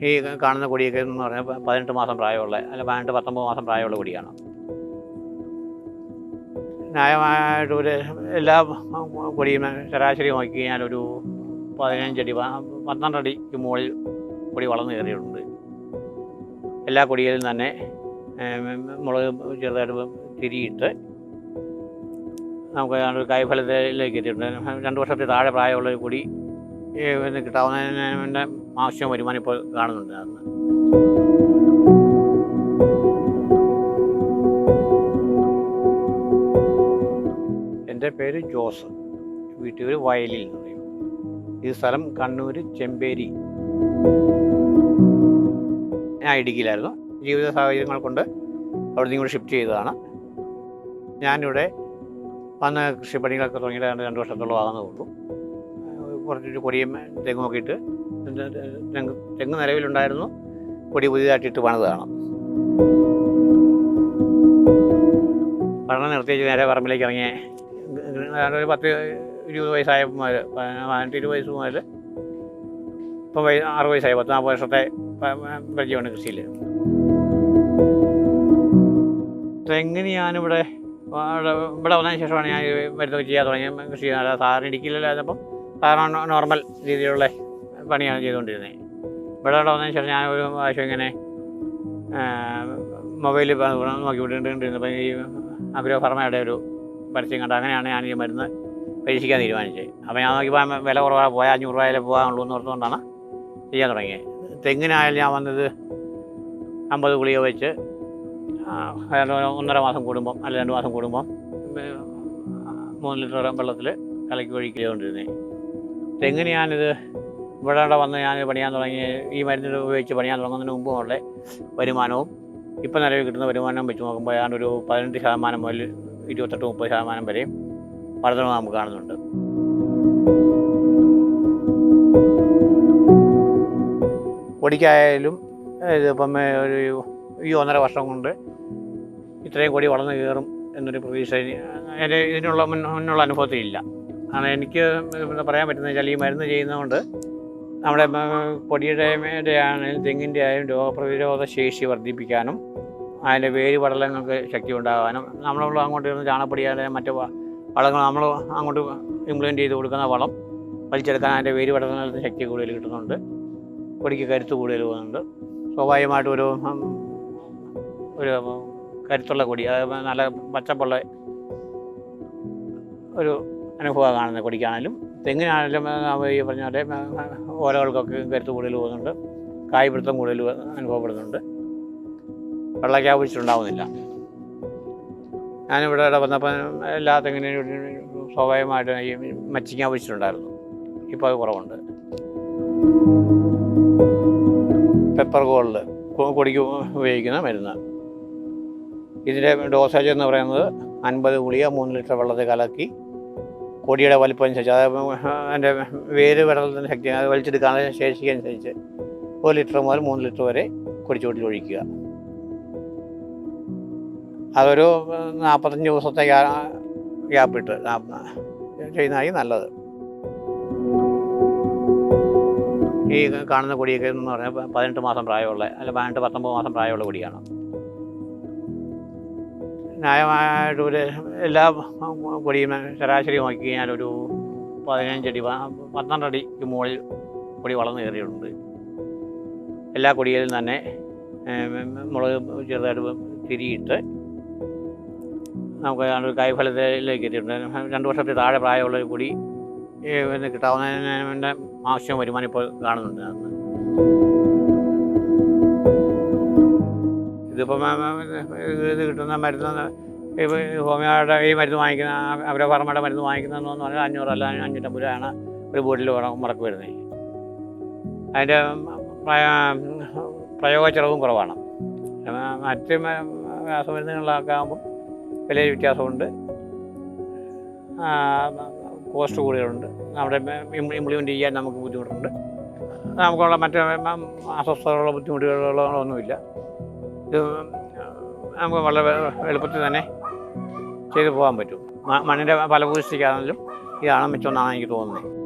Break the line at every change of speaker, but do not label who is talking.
ഈ കാണുന്ന കൊടിയൊക്കെ എന്ന് പറഞ്ഞാൽ പതിനെട്ട് മാസം പ്രായമുള്ള അല്ല പതിനെട്ട് പത്തൊമ്പത് മാസം പ്രായമുള്ള കൊടിയാണ്. ന്യായമായിട്ട് ഒരു എല്ലാ കൊടിയും ശരാശരി നോക്കി കഴിഞ്ഞാൽ ഒരു പതിനഞ്ചടി പന്ത്രണ്ടടിക്ക് മുകളിൽ കൊടി വളർന്നു കയറിയിട്ടുണ്ട്. എല്ലാ കൊടിയിലും തന്നെ മുളക് ചെറുതായിട്ട് തിരിയിട്ട് നമുക്ക് ഒരു കായ്ഫലത്തിലേക്ക് എത്തിയിട്ടുണ്ട്. രണ്ട് വർഷത്തിൽ താഴെ പ്രായമുള്ള ഒരു കൊടി കിട്ടാവുന്നതിന് ആവശ്യം വരുമാനം ഇപ്പോൾ കാണുന്നുണ്ട് അന്ന് എന്റെ പേര് ജോസ്. വീട്ടിൽ വയലിൽ എന്ന് പറയും. ഈ സ്ഥലം കണ്ണൂർ ചെമ്പേരി. ഞാൻ ഇടുക്കിയിലായിരുന്നു ജീവിത സാഹചര്യങ്ങൾ കൊണ്ട് അവിടെ ഇങ്ങോട്ട് ഷിഫ്റ്റ് ചെയ്തതാണ്. ഞാനിവിടെ വന്ന് കൃഷിപ്പണികളൊക്കെ തുടങ്ങിയിട്ട് രണ്ട് രണ്ട് വർഷത്തോളം ആകുന്നതുള്ളൂ കുറച്ച് കൊടിയും തെങ്ങും ഒക്കെ ഇട്ട് തെങ്ങ് തെങ്ങ് നിലവിലുണ്ടായിരുന്നു കൊടി പുതിയതായിട്ടിട്ട് പണിതാണ് പഠനം നിർത്തിച്ച് നേരെ പറമ്പിലേക്ക് ഇറങ്ങിയ. ഒരു പത്ത് ഇരുപത് വയസ്സായ മുതൽ പതിനെട്ട് ഇരുപത് വയസ്സ് മുതൽ ഇപ്പം വയ ആറ് വയസ്സായി പത്ത് നാൽപ്പത് വർഷത്തെ പരിചയമാണ് കൃഷിയിൽ തെങ്ങിന് ഞാനിവിടെ ഇവിടെ വന്നതിന് ശേഷമാണ് ഞാൻ മരുന്നൊക്കെ ചെയ്യാൻ തുടങ്ങിയത്. കൃഷി സാറിന് സാധാരണ അതപ്പം സാധാരണ നോർമൽ രീതിയിലുള്ള പണിയാണ് ചെയ്തുകൊണ്ടിരുന്നത്. ഇവിടെ ഇവിടെ വന്നതിന് ശേഷം ഞാൻ ഒരു പ്രാവശ്യം ഇങ്ങനെ മൊബൈലിൽ നോക്കി വിട്ടുകൊണ്ടിരുന്നപ്പോൾ ഈ അഗ്രോ ഫർമയുടെ ഒരു പരസ്യം കണ്ട്. അങ്ങനെയാണ് ഞാൻ ഈ മരുന്ന് പരീക്ഷിക്കാൻ തീരുമാനിച്ചത്. അപ്പോൾ ഞാൻ നോക്കിയപ്പോൾ വില കുറവാണ്. പോയാൽ അഞ്ഞൂറ് രൂപയിലെ പോകാനുള്ളൂ എന്ന് ഓർത്തുകൊണ്ടാണ് ചെയ്യാൻ തുടങ്ങിയത്. തെങ്ങിനായാലും ഞാൻ വന്നത് അമ്പത് ഗുളിക വെച്ച് ഒന്നര മാസം കൂടുമ്പം അല്ലെങ്കിൽ രണ്ട് മാസം കൂടുമ്പം മൂന്ന് ലിറ്റർ വെള്ളത്തിൽ കലക്കി ഒഴിക്കുക ചെയ്തുകൊണ്ടിരുന്നത് തെങ്ങിന് ഞാനിത് ഇവിടെ വന്ന് ഞാൻ പണിയാൻ തുടങ്ങി ഈ മരുന്ന് ഉപയോഗിച്ച് പണിയാൻ തുടങ്ങുന്നതിന് മുമ്പുമുള്ള വരുമാനവും ഇപ്പം നിലവിൽ കിട്ടുന്ന വരുമാനം വെച്ച് നോക്കുമ്പോൾ ഏതാണ്ട് ഒരു പതിനെട്ട് ശതമാനം മുതൽ ഇരുപത്തെട്ട് മുപ്പത് ശതമാനം വരെയും വർധന നമുക്ക് കാണുന്നുണ്ട്. കൊടിക്കായാലും ഇതിപ്പം ഒരു ഈ ഒന്നര വർഷം കൊണ്ട് ഇത്രയും കൊടി വളർന്നു കയറും എന്നൊരു പ്രതീക്ഷ എന്റെ ഇതിനുള്ള മുന്നുള്ള അനുഭവത്തിൽ ഇല്ല കാരണം എനിക്ക് പറയാൻ പറ്റുന്നത് വെച്ചാൽ ഈ മരുന്ന് ചെയ്യുന്നതുകൊണ്ട് നമ്മുടെ പൊടിയുടെ ആണെങ്കിലും തെങ്ങിന്റെ ആയാലും രോഗപ്രതിരോധ ശേഷി വർദ്ധിപ്പിക്കാനും അതിന്റെ വേര് പടലങ്ങൾക്ക് ശക്തി ഉണ്ടാകാനും നമ്മൾ അങ്ങോട്ട് ഇരുന്ന് ചാണകപ്പൊടിയാതെ മറ്റു വളങ്ങൾ നമ്മൾ അങ്ങോട്ട് ഇംപ്ലിമെന്റ് ചെയ്ത് കൊടുക്കുന്ന വളം വലിച്ചെടുക്കാൻ അതിന്റെ വേര് പടലങ്ങൾക്ക് ശക്തി കൂടുതൽ കിട്ടുന്നുണ്ട്. പൊടിക്ക് കരുത്ത് കൂടുതൽ പോകുന്നുണ്ട്. സ്വാഭാവികമായിട്ടും ഒരു ഒരു കരുത്തുള്ള കൊടി അത് നല്ല പച്ചപ്പുള്ള ഒരു അനുഭവമാണ് കാണുന്നത് കൊടിക്കാണെങ്കിലും തെങ്ങിനാണെങ്കിലും ഈ പറഞ്ഞ പോലെ ഓലകൾക്കൊക്കെ കരുത്ത് കൂടുതൽ പോകുന്നുണ്ട്. കായ്പിടുത്തം കൂടുതൽ അനുഭവപ്പെടുന്നുണ്ട്. വെള്ളക്കാവശ്യമുണ്ടാവുന്നില്ല ഞാനിവിടെ ഇവിടെ വന്നപ്പോൾ എല്ലാ തെങ്ങിനും സ്വാഭാവികമായിട്ടും ഈ മച്ചിങ്ങ പിടിച്ചിട്ടുണ്ടായിരുന്നു ഇപ്പോൾ അത് കുറവുണ്ട്. പെപ്പർ ഗോൾഡ് കൊടിക്ക് ഉപയോഗിക്കുന്ന മരുന്ന്. ഇതിന്റെ ഡോസേജ് എന്ന് പറയുന്നത് അൻപത് ഗുളിക മൂന്ന് ലിറ്റർ വെള്ളത്തിൽ കലക്കി കൊടിയുടെ വലിപ്പം അനുസരിച്ച് അതായത് അതിന്റെ വേര് വെള്ളത്തിന്റെ ശക്തി അത് വലിച്ചെടുക്കാനുള്ള ശേഷിക്ക് അനുസരിച്ച് ഒരു ലിറ്റർ മുതൽ മൂന്ന് ലിറ്റർ വരെ കുടിച്ചോട്ടിൽ ഒഴിക്കുക. അതൊരു നാൽപ്പത്തഞ്ച് ദിവസത്തെ ഗ്യാപ്പിട്ട് ചെയ്യുന്നതായി നല്ലത്. ഈ കാണുന്ന കൊടിയൊക്കെ എന്ന് പറഞ്ഞാൽ പതിനെട്ട് മാസം പ്രായമുള്ള അല്ല പതിനെട്ട് പത്തൊമ്പത് മാസം പ്രായമുള്ള കൊടിയാണ്. ന്യായമായിട്ട് ഒരു എല്ലാ കൊടിയും ശരാശരി നോക്കി കഴിഞ്ഞാൽ ഒരു പതിനഞ്ചടി പന്ത്രണ്ടടിക്ക് മുകളിൽ കൊടി വളർന്നു കയറിയിട്ടുണ്ട്. എല്ലാ കൊടിയിലും തന്നെ മുളക് ചെറുതായിട്ട് തിരിയിട്ട് നമുക്ക് ഒരു കായ്ഫലത്തിലേക്ക് എത്തിയിട്ടുണ്ട്. രണ്ട് വർഷത്തിൽ താഴെ പ്രായമുള്ള കൊടി കിട്ടാവുന്നതിന്റെ ആവശ്യം വരുമാനം ഇപ്പോൾ കാണുന്നുണ്ട്. ഇതിപ്പം ഇത് കിട്ടുന്ന മരുന്ന് ഇപ്പോൾ ഹോമിയോയുടെ ഈ മരുന്ന് വാങ്ങിക്കുന്ന അവരെ ഫർമയുടെ മരുന്ന് വാങ്ങിക്കുന്നതെന്ന് പറഞ്ഞാൽ അഞ്ഞൂറ് അല്ല അഞ്ഞൂറ്റമ്പത് രൂപയാണ് ഒരു ബോട്ടിൽ മുടക്ക് വരുന്നത്. അതിന്റെ പ്രയ- പ്രയോഗ ചെലവും കുറവാണ്. മറ്റ് രാസമരുന്നുകളിലൊക്കെ ആകുമ്പോൾ വലിയ വ്യത്യാസമുണ്ട്. കോസ്റ്റ് കൂടുതലുണ്ട്. നമ്മുടെ ഇംപ്ലിമെന്റ് ചെയ്യാൻ നമുക്ക് ബുദ്ധിമുട്ടുണ്ട്. നമുക്കുള്ള മറ്റ് അസ്വസ്ഥതകളോ ബുദ്ധിമുട്ടുകളോ ഒന്നുമില്ല നമുക്ക് വളരെ എളുപ്പത്തിൽ തന്നെ ചെയ്തു പോകാൻ പറ്റും. മണ്ണിന്റെ ഫലപൂഷ്ടിക്കാണെങ്കിലും ഇതാണ് മിച്ചമെന്നാണ് എനിക്ക് തോന്നുന്നത്.